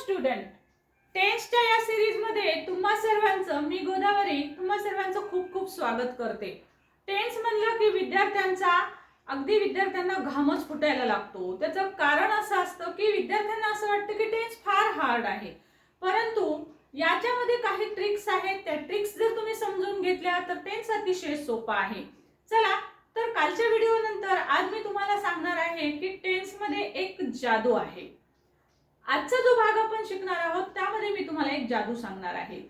Student टेन्सच्या या सिरीजमध्ये तुम्हा सर्वांचं मी गोदावरी तुम्हा सर्वांचं खूप खूप स्वागत करते. टेन्स म्हणलं की विद्यार्थ्यांचा अगदी विद्यार्थ्यांना घामच फुटायला लागतो. त्याचं कारण असं असतं की विद्यार्थ्यांना असं वाटतं की टेन्स फार हार्ड आहे. परंतु याच्यामध्ये काही ट्रिक्स आहेत. त्या ट्रिक्स जर तुम्ही समजून घेतल्या तर टेन्स अतिशय सोपा आहे. चला तर कालच्या व्हिडिओ नंतर आज मी तुम्हाला सांगणार आहे की टेन्समध्ये एक जादू आहे. आजचा जो भाग आपण शिकणार आहोत त्यामध्ये मी तुम्हाला एक जादू सांगणार आहे.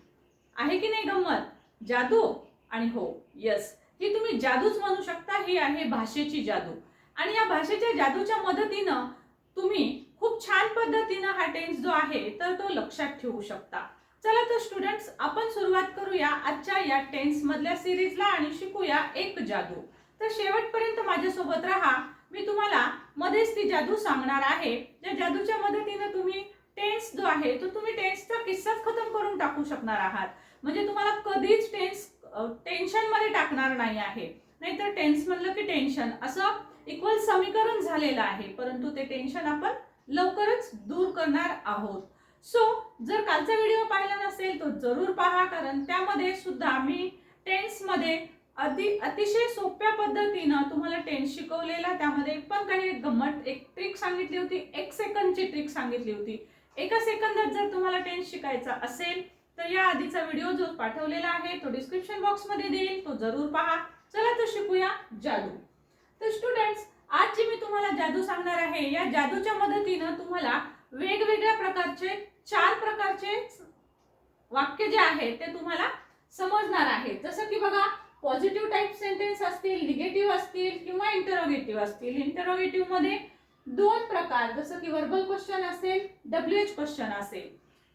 आहे की नाही गंमत? जादू आणि हो यस ही तुम्ही जादूच म्हणू शकता ही आहे भाषेची जादू. आणि या भाषेच्या जादूच्या मदतीनं तुम्ही खूप छान पद्धतीनं हा टेन्स जो आहे तर तो लक्षात ठेवू शकता. चला तर स्टुडंट्स आपण सुरुवात करूया आजच्या या टेन्स मधल्या सिरीजला आणि शिकूया एक जादू. तर शेवटपर्यंत माझ्यासोबत राहा. मी तुम्हाला मध्येच ती जादू सांगणार आहे. त्या जादूच्या मदतीनं तुम्ही टेन्स जो आहे तो तुम्ही टेन्सचा किस्साच खतम करून टाकू शकणार आहात. म्हणजे तुम्हाला कधीच टेन्स टेन्शनमध्ये टाकणार नाही आहे. नाहीतर टेन्स म्हणलं की टेन्शन असं इक्वल समीकरण झालेलं आहे. परंतु ते टेन्शन आपण लवकरच दूर करणार आहोत. सो जर कालचा व्हिडिओ पाहिला नसेल तो जरूर पहा. कारण त्यामध्ये सुद्धा मी टेन्समध्ये अति अतिशय सोप्या पद्धतीनं तुम्हाला टेन्स शिकवलेला त्यामध्ये पण काही गंमत एक ट्रिक सांगितली होती एक सेकंदची ट्रिक सांगितली होती. एका सेकंदात जर तुम्हाला टेन्स शिकायचा असेल तर या आधीचा व्हिडिओ जो पाठवलेला आहे तो डिस्क्रिप्शन बॉक्समध्ये देईल तो जरूर पहा. चला तर शिकूया जादू. तर स्टुडंट्स आज जी मी तुम्हाला जादू सांगणार आहे या जादूच्या मदतीनं तुम्हाला वेगवेगळ्या प्रकारचे चार प्रकारचे वाक्य जे आहे ते तुम्हाला समजणार आहे. जसं की बघा पॉझिटिव्ह टाईप सेंटेन्स असतील निगेटिव्ह असतील किंवा इंटरोगेटिव्ह असतील. इंटरोगेटिव्हमध्ये दोन प्रकार जसं की वर्बल क्वेश्चन असेल डब्ल्यू एच क्वेश्चन असेल.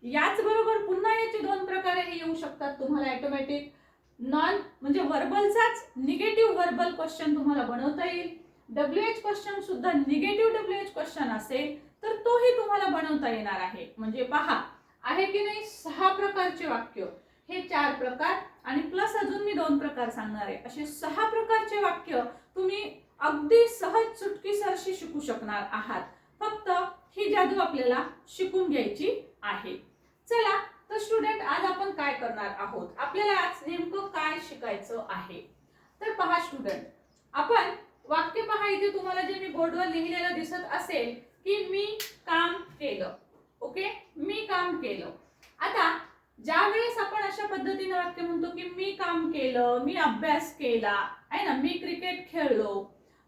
याचबरोबर पुन्हा याचे दोन प्रकारही येऊ शकतात तुम्हाला ॲटोमॅटिक नॉन म्हणजे वर्बलचाच निगेटिव्ह वर्बल क्वेश्चन तुम्हाला बनवता येईल. डब्ल्यू एच क्वेश्चन सुद्धा निगेटिव्ह डब्ल्यू एच क्वेश्चन असेल तर तोही तुम्हाला बनवता येणार आहे. म्हणजे पहा आहे की नाही सहा प्रकारचे वाक्य. हे चार प्रकार आणि प्लस अजून मी दोन प्रकार सांगणार आहे. असे सहा प्रकारचे वाक्य तुम्ही अगदी सहज चुटकीसरशी शिकू शकणार आहात. फक्त ही जादू आपल्याला शिकून घ्यायची आहे. चला तर स्टुडंट आज आपण काय करणार आहोत? आपल्याला आज नेमकं काय शिकायचं आहे? तर पहा स्टुडंट आपण वाक्य पहा. इथे तुम्हाला जे मी बोर्डवर लिहिलेलं दिसत असेल की मी काम केलं. ओके मी काम केलं. आता ज्या वेळेस आपण अशा पद्धतीने वाक्य म्हणतो की मी काम केलं मी अभ्यास केला आहे ना मी क्रिकेट खेळलो.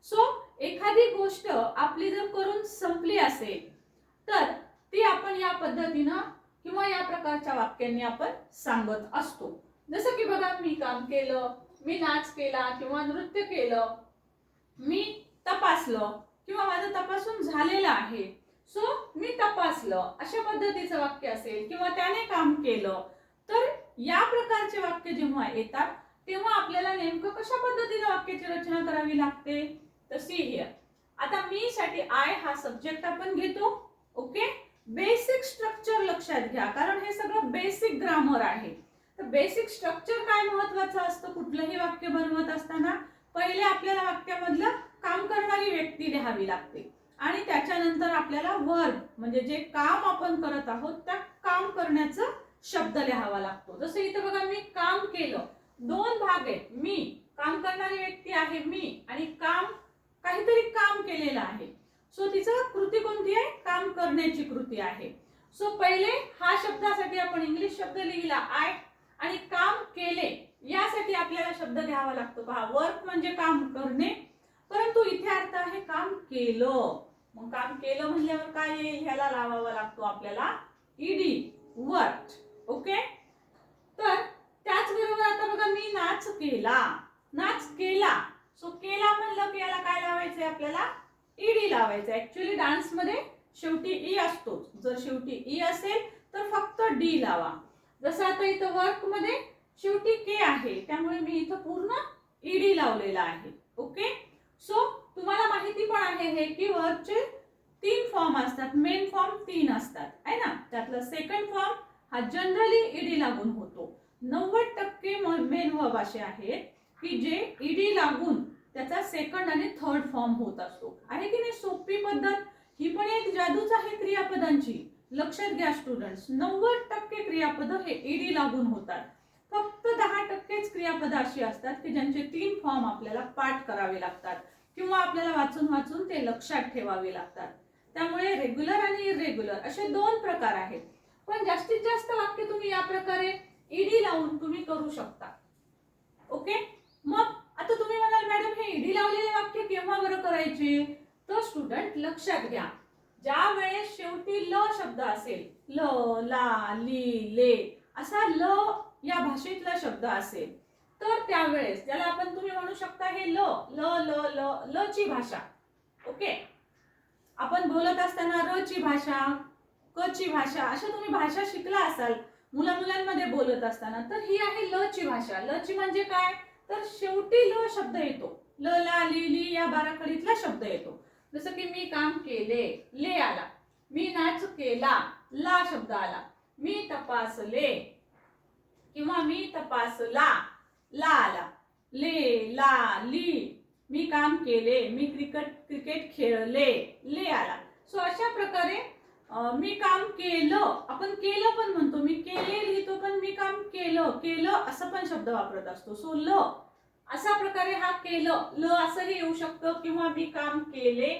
सो एखादी गोष्ट आपली जर करून संपली असेल तर ती आपण या पद्धतीनं किंवा या प्रकारच्या वाक्यांनी आपण सांगत असतो. जसं की बघा मी काम केलं मी नाच केला किंवा नृत्य केलं मी तपासलं किंवा माझं तपासून झालेलं आहे सो मी तपासलं. अशा पद्धतीचं वाक्य असेल किंवा त्याने काम केलं तर या प्रकारचे वाक्य जेव्हा येतात तेव्हा आपल्याला नेमकं कशा पद्धतीने वाक्याची रचना करावी लागते? तर सी हिअर आता मी साठी आय हा सब्जेक्ट आपण घेतो. ओके बेसिक स्ट्रक्चर लक्षात घ्या. कारण हे सगळं बेसिक ग्रामर आहे. तर बेसिक स्ट्रक्चर काय महत्वाचं असतं? कुठलंही वाक्य बनवत असताना पहिले आपल्याला वाक्यामधलं काम करणारी व्यक्ती लिहावी लागते. आणि त्याच्यानंतर आपल्याला वर्क म्हणजे जे काम आपण करत आहोत त्या काम करण्याचं शब्द लिहावा लागतो. जसं इथं बघा मी काम केलं. दोन भाग आहेत. मी काम करणारी व्यक्ती आहे मी आणि काम काहीतरी काम केलेलं आहे. सो तिचं कृती कोणती आहे? काम करण्याची कृती आहे. सो पहिले हा शब्दासाठी आपण इंग्लिश शब्द लिहिला आय आणि काम केले यासाठी आपल्याला शब्द घ्यावा लागतो. पहा वर्क म्हणजे काम करणे. परंतु इथे अर्थ आहे काम केलं. मग काम केलं म्हणल्यावर काय येईल ह्याला लावावा लागतो आपल्याला ईडी वर्क ओके? तर त्याचबरोबर आता बघा मी नाच केला. नाच केला. सो केला म्हणलं की याला काय लावायचंय आपल्याला? ईडी लावायचं ऍक्च्युली डान्समध्ये शेवटी ई असतो. जर शेवटी ई असेल तर फक्त डी लावा. जसं आता इथं वर्कमध्ये शेवटी के आहे. त्यामुळे मी इथं पूर्ण ईडी लावलेला आहे. ओके? सो तुम्हाला माहिती पण आहे हे की वर्कचे तीन फॉर्म असतात. मेन फॉर्म तीन असतात. आहे ना? त्यातला सेकंड फॉर्म हा जनरली ईडी लागून होतो. नव्वद टक्के मेन वर्ब असे आहेत की जे ईडी लागून त्याचा सेकंड आणि थर्ड फॉर्म होत असतो. आहे की नाही? सोपी पद्धत. ही पण एक जादूच आहे क्रियापदांची. लक्षात घ्या स्टुडंट्स नव्वद टक्के क्रियापद हे ईडी लागून होतात. फक्त दहा टक्केच क्रियापद अशी असतात की ज्यांचे तीन फॉर्म आपल्याला पाठ करावे लागतात. किंवा आपल्याला वाचून वाचून ते लक्षात ठेवावे लागतात. त्यामुळे रेग्युलर आणि इरेग्युलर असे दोन प्रकार आहेत. पण जास्तीत जास्त वाक्य तुम्ही या प्रकारे ईडी लावून तुम्ही करू शकता. ओके? मग आता तुम्ही म्हणाल मॅडम हे ईडी लावलेले वाक्य केव्हा बरं करायचे? तर स्टुडंट लक्षात घ्या. ज्या वेळेस शेवटी ल शब्द असेल ल ला ली ले असा ल या भाषेतला शब्द असेल तर त्यावेळेस ज्याला आपण तुम्ही म्हणू शकता हे ल ल ल ल ल ची भाषा. ओके? आपण बोलत असताना र ची भाषा क ची भाषा अशा तुम्ही भाषा शिकला असाल मुला मुलांमध्ये बोलत असताना तर ही आहे ल ची भाषा. ल ची म्हणजे काय? तर शेवटी ल शब्द येतो. ल ला ली ली या बाराखडीतला शब्द येतो. जसं की मी काम केले ले आला. मी नाच केला ला शब्द आला. मी तपासले किंवा मी तपासला. ला आला ले ला ली. मी काम केले मी क्रिकेट क्रिकेट खेळले. ले आला. सो अशा प्रकारे मी काम केलं. आपण केलं पण म्हणतो. मी केले लिहितो पण मी काम केलं. केलं असं पण शब्द वापरत असतो. सो ल. अशा प्रकारे हा केलं. ल असंही येऊ शकतं किंवा मी काम केले.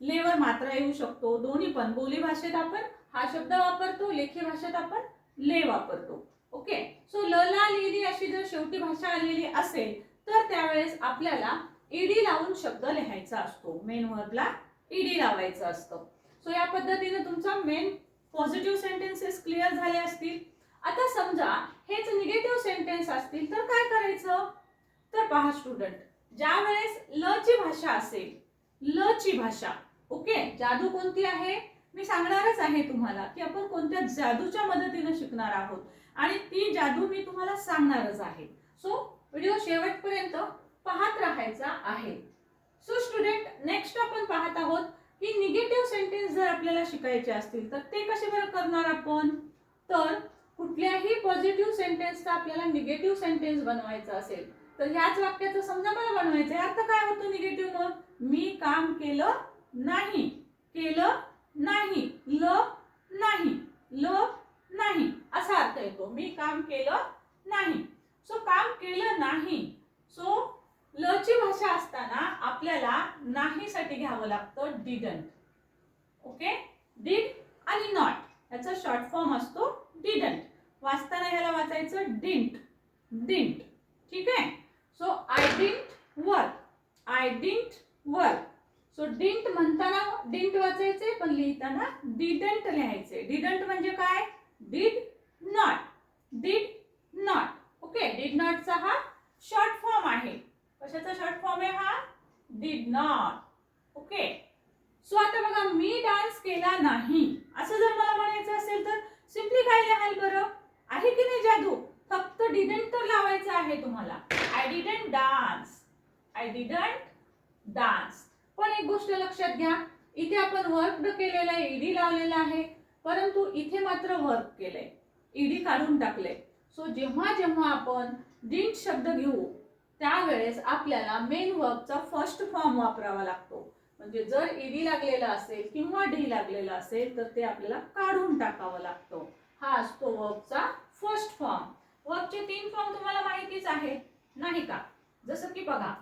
लेवर मात्रा येऊ शकतो. दोन्ही पण. बोली भाषेत आपण हा शब्द वापरतो लेखी भाषेत आपण ले वापरतो. ओके सो ल ला लिहिली अशी जर शेवटी भाषा आलेली असेल तर त्यावेळेस आपल्याला ईडी लावून शब्द लिहायचा असतो. मेन वर्कला ईडी लावायचं असतं. सो या पद्धतीने तुमचा मेन पॉझिटिव्ह सेंटेन्सेस क्लिअर झाले असतील. आता समजा हेच निगेटिव्ह सेंटेन्स असतील तर काय करायचं? तर पहा स्टुडंट ज्या वेळेस ल ची भाषा असेल ल ची भाषा ओके जादू कोणती आहे? मी सांगणारच आहे तुम्हाला की आपण कोणत्या जादूच्या मदतीने शिकणार आहोत. आणि ती जादू मी तुम्हाला सांगणारच आहे. सो व्हिडिओ शेवटपर्यंत पाहत राहायचा आहे. सो स्टुडंट नेक्स्ट आपण पाहत आहोत की निगेटिव्ह सेंटेन्स जर आपल्याला शिकायचे असतील तर ते कसे बरं करणार आपण? तर कुठल्याही पॉझिटिव्ह सेंटेन्सचा आपल्याला निगेटिव्ह सेंटेन्स बनवायचा असेल तर ह्याच वाक्याचं समजा मला बनवायचं आहे अर्थ काय होतो निगेटिव्ह मग? मी काम केलं नाही. केलं नाही. ल नाही. ल नाही असा अर्थ येतो. मी काम केलं नाही. सो काम केलं नाही. सो लची भाषा असताना आपल्याला नाहीसाठी घ्यावं लागतं डिडंट ओके डिड आणि नॉट याचा शॉर्ट फॉर्म असतो डिडंट वाचताना ह्याला वाचायचं डिंट डिंट ठीक आहे? So I didn't work I didn't work so didn't म्हणताना डिंट वाचायचे पण लिहिताना डिडंट लिहायचे. डिडंट म्हणजे काय? Did not did not okay did नॉटचा हा शॉर्ट फॉर्म आहे. कशाचा शॉर्ट फॉर्म आहे हा? डीड नॉट ओके सो आता बघा मी डान्स केला नाही. असं जर मला म्हणायचं असेल तर सिम्पली काय लिहाल बरं? आहे की नाही जादू? फक्त डिडंट तर लावायचं आहे तुम्हाला. I didn't dance I didn't dance पण एक गोष्ट लक्षात घ्या. इथे आपण वर्क केलेलं आहे ईडी लावलेला आहे. परंतु इथे मात्र वर्क केलंय. ईडी काढून टाकले सो जेव्हा जेव्हा आपण डिंट शब्द घेऊ त्यावेळेस आपल्याला मेन वर्कचा फर्स्ट फॉर्म वापरावा लागतो. म्हणजे जर ईडी लागलेला असेल किंवा डी लागलेला असेल तर ते आपल्याला काढून टाकावं लागतो. हा असतो वर्कचा फर्स्ट फॉर्म वर्कचे तीन फॉर्म तुम्हाला माहितीच आहे. नाही का? जसं की बघा.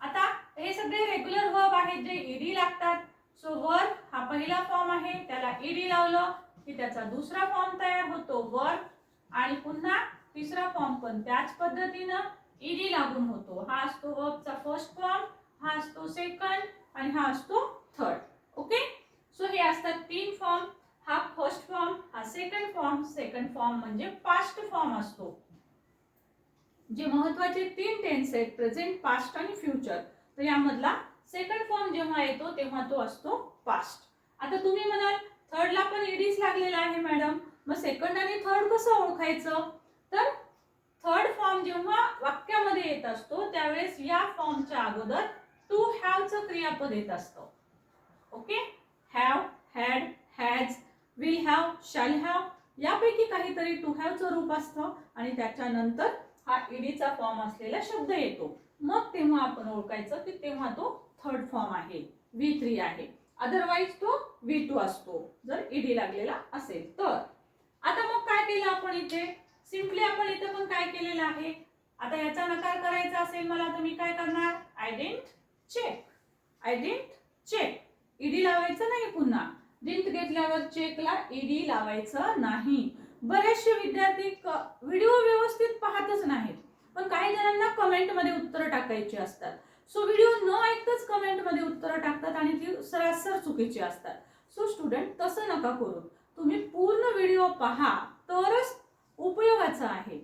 आता हे सगळे रेग्युलर वर्ब आहेत जे ईडी लागतात. पहिला फॉर्म आहे त्याला ईडी लावलं की त्याचा दुसरा फॉर्म तयार होतो वर्क आणि पुन्हा तिसरा फॉर्म पण त्याच पद्धतीनं ईडी लागून होतो. हा असतो वर्कचा फर्स्ट फॉर्म हा असतो सेकंड आणि हा असतो थर्ड ओके सो हे असतात तीन फॉर्म हा फर्स्ट फॉर्म हा सेकंड फॉर्म सेकंड फॉर्म म्हणजे पास्ट फॉर्म असतो. जे महत्त्वाचे तीन टेन्स आहेत प्रेझेंट पास्ट आणि फ्युचर तर यामधला सेकंड फॉर्म जेव्हा येतो तेव्हा तो असतो पास्ट आता तुम्ही म्हणाल थर्डला पण ईडीच लागलेला आहे मॅडम मग सेकंड आणि थर्ड कसं ओळखायचं? तर थर्ड फॉर्म जेव्हा वाक्यामध्ये येत असतो त्यावेळेस या फॉर्मच्या अगोदर टू हॅवचं क्रियापद येत असतं. Okay? Have had has will have shall have यापैकी काहीतरी टू हॅवचं रूप असतं आणि त्याच्यानंतर हा ईडीचा फॉर्म असलेला शब्द येतो. मग तेव्हा आपण ओळखायचं की तेव्हा तो थर्ड फॉर्म आहे. व्ही थ्री आहे. अदरवाईज तो व्ही टू असतो जर ईडी लागलेला असेल तर. आता मग काय केलं आपण इथे? सिम्पली आपण इथं पण काय केलेलं आहे? आता याचा नकार करायचा असेल मला तर मी काय करणार? I didn't check I didn't check ED लावायचं नाही पुन्हा. डिंट घेतल्यावर चेकला ईडी लावायचं नाही. बरेचसे विद्यार्थी व्हिडिओ व्यवस्थित पाहतच नाहीत. पण काही जणांना कमेंटमध्ये उत्तर टाकायची असतात. सो व्हिडिओ न ऐकताच कमेंटमध्ये उत्तरं टाकतात आणि ती सरासर चुकीची असतात. सो स्टुडंट तसं नका करू. तुम्ही पूर्ण व्हिडिओ पहा तरच उपयोगाचा आहे.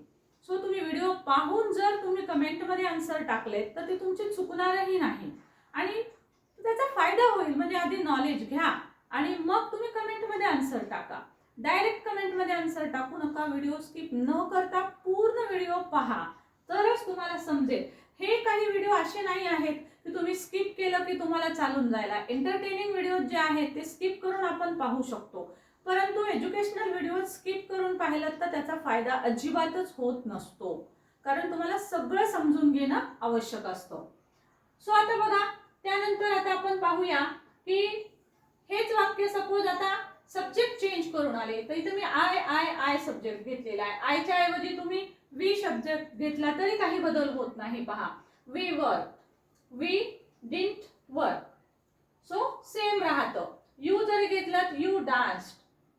सो तुम्ही व्हिडिओ पाहून जर तुम्ही कमेंटमध्ये आन्सर टाकलेत तर ते तुमचे चुकणारही नाही. आणि त्याचा फायदा होईल म्हणजे आधी नॉलेज घ्या आणि मग तुम्ही कमेंटमध्ये आन्सर टाका. डायरेक्ट कमेंटमध्ये आन्सर टाकू नका व्हिडिओ स्किप न करता पूर्ण व्हिडिओ पहा तरच तुम्हाला समजेल. हे काही व्हिडिओ असे नाही आहेत की तुम्ही स्किप केलं की तुम्हाला चालून जायला. एंटरटेनिंग व्हिडिओ जे आहेत ते स्किप करून आपण पाहू शकतो. परंतु एज्युकेशनल व्हिडिओ स्किप करून पाहिलं तर त्याचा फायदा अजिबातच होत नसतो. कारण तुम्हाला सगळं समजून घेणं आवश्यक असतं. सो आता बघा त्यानंतर आता आपण पाहूया की हेच वाक्य सपोज आता सब्जेक्ट चेंज करून आले तर इथे मी आय आय आय सब्जेक्ट घेतलेला आहे. आयच्या ऐवजी तुम्ही वी सब्जेक्ट घेतला तरी काही बदल होत नाही पहा. We work we didn't work so same राहतं. यू जरी घेतलात you dance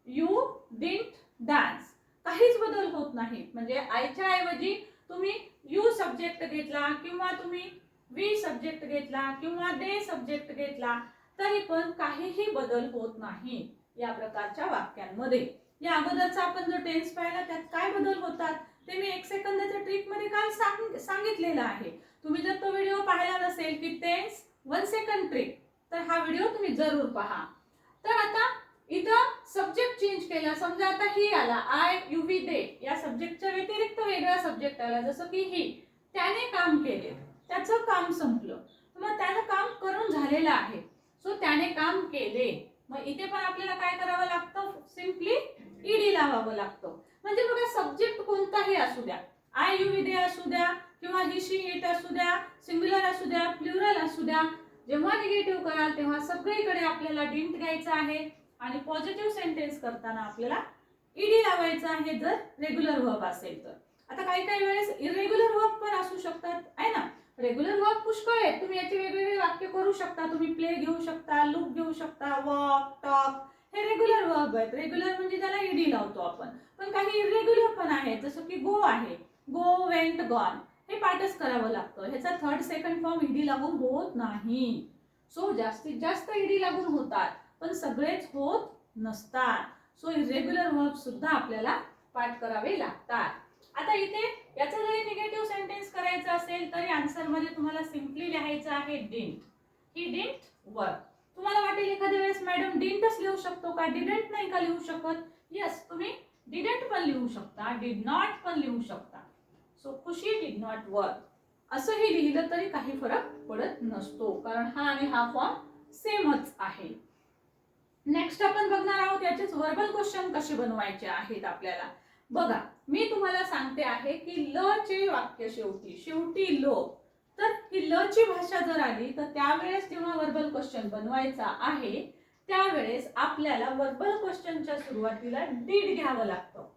you didn't dance काहीच बदल होत नाही. म्हणजे आयच्या ऐवजी तुम्ही यू सब्जेक्ट घेतला किंवा तुम्ही वी सब्जेक्ट घेतला किंवा दे सब्जेक्ट घेतला तरी पण काहीही बदल होत नाही. या प्रकारच्या वाक्यांमध्ये. या अगोदरचा आपण जो टेन्स पाहिला त्यात काय बदल होतात? ते मी एक सेकंदाच्या ट्रिकमध्ये काल सांग- सांगितलेलं आहे. तुम्ही जर तो व्हिडिओ पाहिला नसेल की टेन्स वन सेकंड ट्रिक तर हा व्हिडिओ तुम्ही जरूर पहा. तर आता इथं सब्जेक्ट चेंज केला. समजा आता ही आला आय यू वी दे या सब्जेक्टच्या व्यतिरिक्त वेगळा सब्जेक्ट आला जसं की ही. त्याने काम केले. त्याचं काम संपलं. मग त्यानं काम करून झालेलं आहे. सो त्याने काम केले. मग इथे पण आपल्याला काय करावं लागतं? सिम्पली ईडी लावावं लागतं. म्हणजे बघा सब्जेक्ट कोणताही असू द्या. आय यू विधे असू द्या किंवा हिशी शी इट असू द्या सिंग्युलर असू द्या प्लुरल असू द्या जेव्हा निगेटिव्ह कराल तेव्हा सगळीकडे आपल्याला डिंट घ्यायचं आहे आणि पॉझिटिव्ह सेंटेन्स करताना आपल्याला ईडी लावायचं आहे जर रेग्युलर वर्क असेल तर. आता काही काही वेळेस इरेग्युलर वर्क पण असू शकतात आहे ना? रेग्युलर वर्क पुष्कळ आहेत. तुम्ही याचे वेगवेगळे वाक्य करू शकता. तुम्ही प्ले घेऊ शकता लुक घेऊ शकता वॉक टॉक हे रेग्युलर वर्ब आहेत. रेग्युलर म्हणजे त्याला ईडी लावतो आपण. पण काही इरेग्युलर पण आहेत. जसं की गो आहे. गो वेंट गॉन हे पाठच करावं लागतं. ह्याचा थर्ड सेकंड फॉर्म ईडी लागून होत नाही. सो जास्तीत जास्त ईडी लागून होतात. पण सगळेच होत नसतात. सो इरेग्युलर वर्ब सुद्धा आपल्याला पाठ करावे लागतात. आता इथे याचं जरी निगेटिव्ह सेंटेन्स असेल तरी आन्सरमध्ये तुम्हाला सिम्पली लिहायचं आहे डिंट ही डिंट वर्क तुम्हाला वाटेल एखाद्या वेळेस मॅडम डिंटच लिहू शकतो का? डिडंट नाही का लिहू शकत? येस तुम्ही डिडंट पण लिहू शकता. डिड नॉट पण लिहू शकता. So Khushi did not work असंही लिहिलं तरी काही फरक पडत नसतो. कारण हा आणि हा फॉर्म सेमच आहे. नेक्स्ट आपण बघणार आहोत याचेच वर्बल क्वेश्चन कसे बनवायचे आहेत आपल्याला. बघा मी तुम्हाला सांगते आहे की ल चे वाक्य शेवटी शेवटी लो. तर ही ल ची भाषा जर आली तर त्यावेळेस जेव्हा वर्बल क्वेश्चन बनवायचा आहे त्यावेळेस आपल्याला वर्बल क्वेश्चनच्या सुरुवातीला डीड घ्यावं लागतं.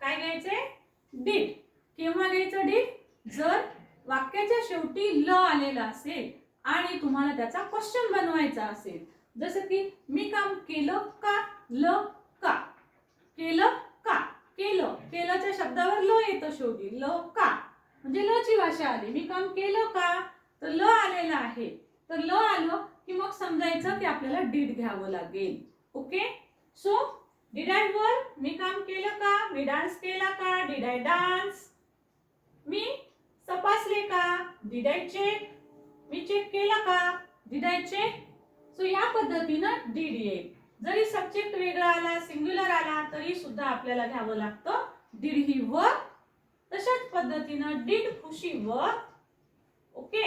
काय घ्यायचंय डीड केव्हा घ्यायचं डीड जर वाक्याच्या शेवटी ल आलेला असेल आणि तुम्हाला त्याचा क्वेश्चन बनवायचा असेल जसं की मी काम केलं का ल का? केलं केलं. केलंच्या शब्दावर ल येतं शेवटी. ल का? म्हणजे ल ची भाषा आली. मी काम केलं का? तर ल आलेलं आहे. तर ल आलं की मग समजायचं की आपल्याला डीड घ्यावं लागेल. Okay so did I work मी काम केलं का? मी डान्स केला का? डिड आय डान्स मी तपासले का? डिड आय चेक मी चेक केला का? डिड आय चेक सो या पद्धतीनं डीड येईल. जरी सब्जेक्ट वेगळा आला सिंग्युलर आला तरी सुद्धा आपल्याला घ्यावं लागतं डीड ही वर्क तशाच पद्धतीनं did Khushi work okay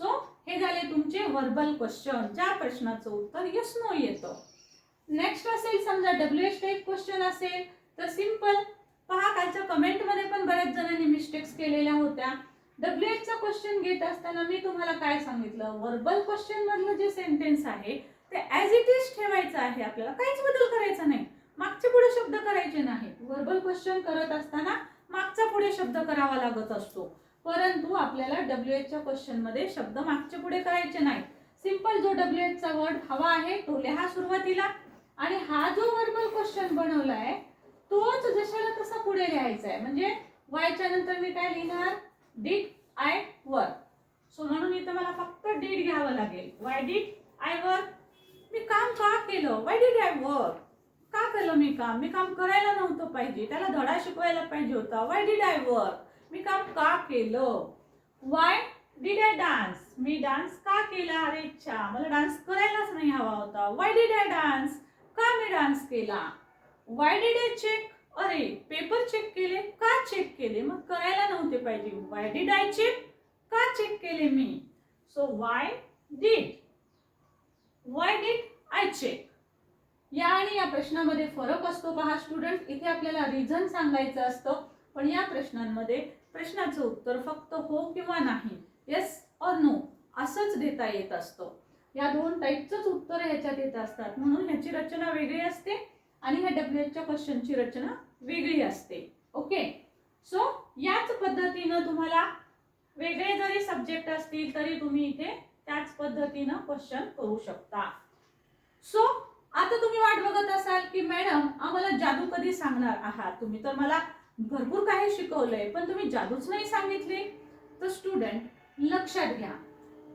so हे झाले तुमचे वर्बल क्वेश्चन ज्या प्रश्नाचं उत्तर यस नो येतं. नेक्स्ट असेल समजा डब्ल्यू एच टाईप क्वेश्चन असेल तर सिंपल पहा कालच्या कमेंटमध्ये पण बऱ्याच जणांनी मिस्टेक्स केलेल्या होत्या. डब्ल्यू एचचा क्वेश्चन घेत असताना मी तुम्हाला काय सांगितलं? वर्बल क्वेश्चन मधलं जे सेंटेन्स आहे ते ॲज इट इज ठेवायचं आहे आपल्याला. काहीच बदल करायचा नाही. मागचे पुढे शब्द करायचे नाहीत. व्हर्बल क्वेश्चन करत असताना मागचा पुढे शब्द करावा लागत असतो. परंतु आपल्याला डब्ल्यू एचच्या क्वेश्चनमध्ये शब्द मागचे पुढे करायचे नाहीत. सिंपल जो डब्ल्यू एचचा वर्ड हवा आहे तो लिहा सुरुवातीला. आणि हा जो व्हर्बल क्वेश्चन बनवलाय तोच जशाला तसा पुढे लिहायचा आहे म्हणजे वायच्या नंतर मी काय लिहिणार? डीड आय वर्क सो म्हणून इथं मला फक्त डीड घ्यावं लागेल. वाय डीड आय वर्क मी काम का केलं? वाय डीड आय वर्क का केलं मी काम? मी काम करायला नव्हतं पाहिजे. त्याला धडा शिकवायला पाहिजे होता. वाय डीड आय वर्क मी काम का केलं? वाय डीड आय डान्स मी डान्स का केला? अरे इच्छा मला डान्स करायलाच नाही हवा होता. वाय डीड आय डान्स का मी डान्स केला? वाय डीड आय चेक अरे पेपर चेक केले? का चेक केले? मग करायला नव्हते पाहिजे. वाय डीड आय चेक का चेक केले मी? So why did why did I check या आणि या प्रश्नामध्ये फरक असतो पहा स्टुडंट इथे आपल्याला रिझन सांगायचं असतं पण या प्रश्नांमध्ये प्रश्नाचं उत्तर फक्त हो किंवा नाही येस और नो असंच देता येत असतं. या दोन टाईपचंच उत्तर ह्याच्यात येत असतात. म्हणून ह्याची रचना वेगळी असते आणि ह्या डब्ल्यू एचच्या क्वेश्चनची रचना वेगळी असते. ओके सो याच पद्धतीनं तुम्हाला वेगळे जरी सब्जेक्ट असतील तरी तुम्ही इथे त्याच पद्धतीनं क्वेश्चन करू शकता. सो आता तुम्ही वाट बघत असाल की मॅडम आम्हाला जादू कधी सांगणार आहात? तुम्ही तर मला भरपूर काही शिकवलंय पण तुम्ही जादूच नाही सांगितली. तर स्टुडंट लक्षात घ्या.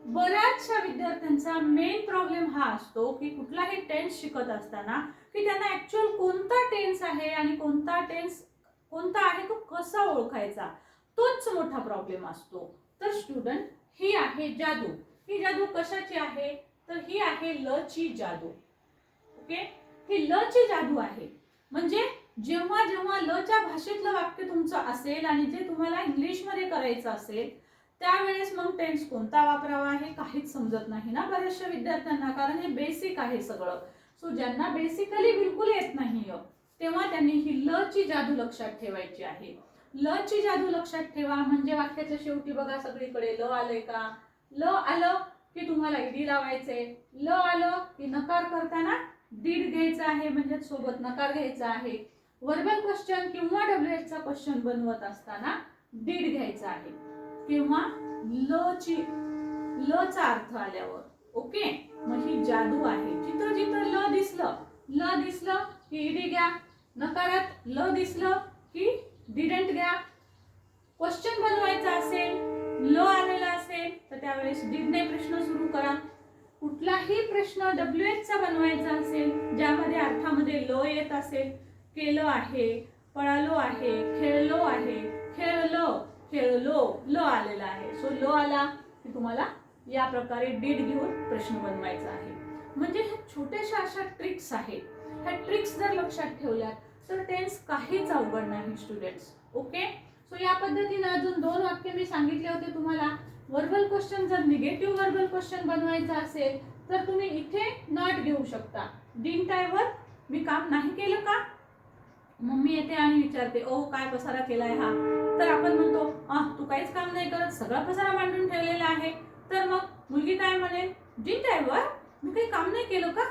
बऱ्याचशा विद्यार्थ्यांचा मेन प्रॉब्लेम हा असतो की कुठलाही टेन्स शिकत असताना की त्यांना ऍक्च्युअल कोणता टेन्स आहे आणि कोणता टेन्स कोणता आहे तो कसा ओळखायचा तोच मोठा प्रॉब्लेम असतो. तर स्टुडंट ही आहे जादू. ही जादू कशाची आहे? तर ही आहे ल ची जादू. ओके? ही ल ची जादू आहे. म्हणजे जेव्हा जेव्हा ल च्या भाषेतलं वाक्य तुमचं असेल आणि जे तुम्हाला इंग्लिशमध्ये करायचं असेल त्यावेळेस मग टेन्स कोणता वापरावा हे काहीच समजत नाही ना बऱ्याचशा विद्यार्थ्यांना कारण हे बेसिक आहे सगळं. सो ज्यांना बेसिकली बिलकुल येत नाही तेव्हा त्यांनी ही ल ची जादू लक्षात ठेवायची आहे. ल ची जादू लक्षात ठेवा म्हणजे वाक्याच्या शेवटी बघा सगळीकडे ल आलंय का? ल आलं की तुम्हाला ईडी लावायचे. ल आलं की नकार करताना डीड घ्यायचा आहे म्हणजे सोबत नकार घ्यायचा आहे. वर्बल क्वेश्चन किंवा डब्ल्यू एच चा क्वेश्चन बनवत असताना डीड घ्यायचा आहे. किंवा ल ची ल चा अर्थ आल्यावर ओके? मग ही जादू आहे. जिथं जिथं ल दिसलं ल दिसलं की ईडी घ्या. नकारात ल दिसलं की डिडंट घ्या. क्वेश्चन बनवायचा असेल ल आलेला असेल तर त्यावेळेस डिडने प्रश्न सुरू करा. कुठलाही प्रश्न डब्ल्यू एच चा बनवायचा असेल ज्यामध्ये अर्थामध्ये ल येत असेल केलं आहे पळालो आहे खेळलो आहे खेळलो खेळलो ल आलेला आहे. सो ल आला की तुम्हाला या प्रकारे डीड घेऊन प्रश्न बनवायचा आहे. म्हणजे ह्या छोट्याशा अशा ट्रिक्स आहेत. ह्या ट्रिक्स जर लक्षात ठेवल्या तर टेन्स काहीच अवघड नाही स्टुडंट्स ओके सो या पद्धतीने अजून दोन वाक्य मी सांगितले होते तुम्हाला. वर्बल क्वेश्चन जर निगेटिव्ह वर्बल क्वेश्चन बनवायचा असेल तर तुम्ही इथे नॉट घेऊ शकता. डिन टायवर मी काम नाही केलं का? मम्मी येते आणि विचारते ओ काय पसारा केलाय हा? तर आपण म्हणतो आ तू काहीच काम नाही करत सगळा पसारा मांडून ठेवलेला आहे. तर मग मुलगी काय म्हणेल डिन टायवर मी काही काम नाही केलं का?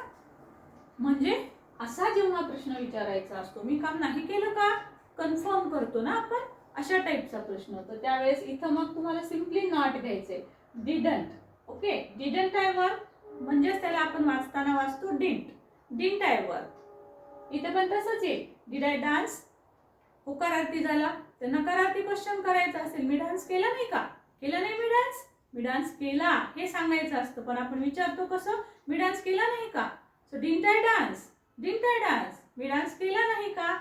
म्हणजे असा जेव्हा प्रश्न विचारायचा असतो मी काम नाही केलं का? कन्फर्म करतो ना आपण. अशा टाईपचा प्रश्न तर त्यावेळेस इथं मग तुम्हाला सिम्पली नॉट घ्यायचे didn't okay didn't I work म्हणजेच त्याला आपण वाचताना वाचतो डिंट डिंट आय वर्क इथे पण तसंच आहे. डिड आय डान्स होकारार्थी झाला. तर नकारार्थी क्वेश्चन करायचा असेल. मी डान्स केला नाही का? केला नाही मी डान्स मी डान्स केला. हे सांगायचं असतं. पण आपण विचारतो कसं? मी डान्स केला नाही का? So didn't I dance didn't I dance me dance केला नाही का?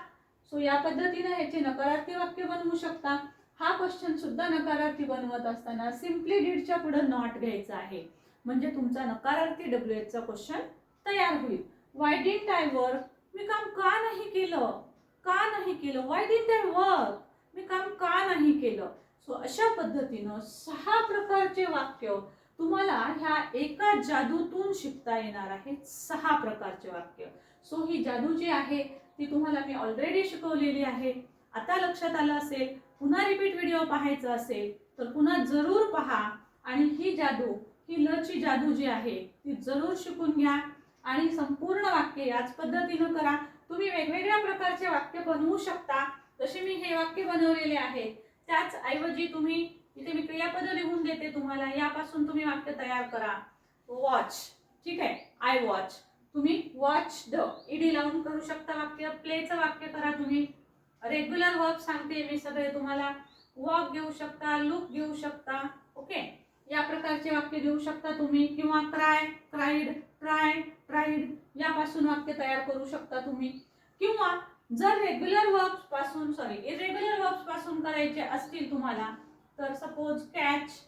सो या पद्धतीने ह्याचे नकारार्थी वाक्य बनवू शकता. हा क्वेश्चन सुद्धा नकारार्थी बनवत असताना सिम्पली डीडच्या पुढे नॉट घ्यायचा आहे. म्हणजे तुमचा नकारार्थी डब्ल्यू एचचा क्वेश्चन तयार होईल. वाय डिंट आय वर्क मी काम का नाही केलं? का नाही केलं? वाय डिंट आय वर्क मी काम का नाही केलं? सो अशा पद्धतीनं सहा प्रकारचे वाक्य तुम्हाला ह्या एका जादूतून शिकता येणार आहेत. सहा प्रकारचे वाक्य. सो ही जादू जी आहे ती तुम्हाला मी ऑलरेडी शिकवलेली आहे. आता लक्षात आलं असेल पुन्हा रिपीट व्हिडिओ पाहायचा असेल तर पुन्हा जरूर पहा. आणि ही जादू ही लची जादू जी आहे ती जरूर शिकून घ्या. आणि संपूर्ण वाक्य याच पद्धतीनं करा. तुम्ही वेगवेगळ्या प्रकारचे वाक्य बनवू शकता. जसे मी हे वाक्य बनवलेले आहे त्याच ऐवजी तुम्ही इथे मी क्रियापद लिहून देते तुम्हाला. यापासून तुम्ही वाक्य तयार करा. वॉच ठीक आहे? आय वॉच तुम्ही वॉच द ईडी लावून करू शकता वाक्य प्लेचं वाक्य करा तुम्ही. रेग्युलर वर्क सांगते मी सगळे तुम्हाला. वॉक घेऊ शकता लुक घेऊ शकता. ओके या प्रकारचे वाक्य घेऊ शकता तुम्ही. किंवा क्राय क्राईड ट्राय ट्राईड यापासून वाक्य तयार करू शकता तुम्ही. किंवा जर रेग्युलर वर्ब्सपासून सॉरी इरेग्युलर वर्ब्सपासून करायचे असतील तुम्हाला तर suppose catch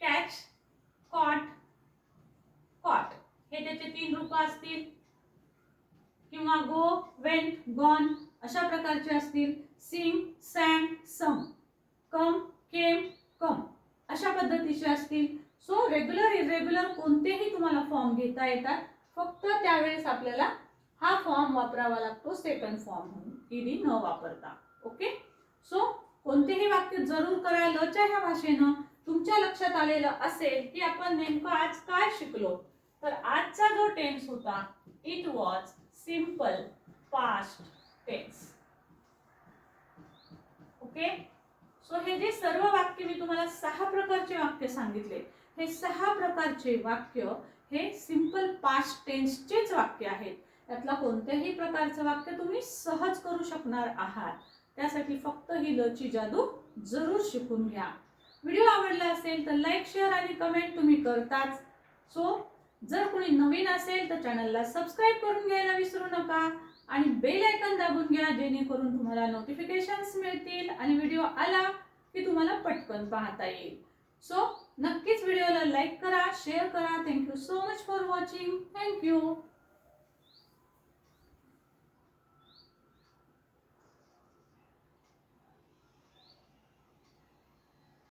catch caught caught हे त्याचे तीन रूप असतील. किंवा गो वेंट गॉन अशा प्रकारचे असतील. सिंग सॅंग सम कम केम कम अशा पद्धतीचे असतील. सो रेग्युलर इरेग्युलर कोणतेही तुम्हाला फॉर्म घेता येतात. फक्त त्यावेळेस आपल्याला हा फॉर्म वापरावा लागतो सेकंड फॉर्म म्हणून. ईडी न वापरता. ओके सो कोणतेही वाक्य जरूर करा लच्या ह्या भाषेनं तुमच्या लक्षात आलेलं असेल की आपण नेमकं आज काय शिकलो? तर आजचा जो टेन्स होता it was simple past tense okay so हे जे सर्व वाक्य मी तुम्हाला सहा प्रकारचे वाक्य सांगितले हे सहा प्रकारचे वाक्य हे सिंपल पास्ट टेन्सचेच वाक्य आहेत. त्यातला कोणत्याही प्रकारचं वाक्य तुम्ही सहज करू शकणार आहात. त्यासाठी फक्त ही लची जादू जरूर शिकून घ्या. व्हिडिओ आवडला असेल तर लाईक शेअर आणि कमेंट तुम्ही करताच. सो जर कोणी नवीन असेल तर चॅनलला सबस्क्राईब करून घ्यायला विसरू नका आणि बेल आयकन दाबून घ्या जेणेकरून तुम्हाला नोटिफिकेशन्स मिळतील आणि व्हिडिओ आला की तुम्हाला पटकन पाहता येईल. सो नक्कीच व्हिडिओला लाईक करा शेअर करा. Thank you so much for watching thank you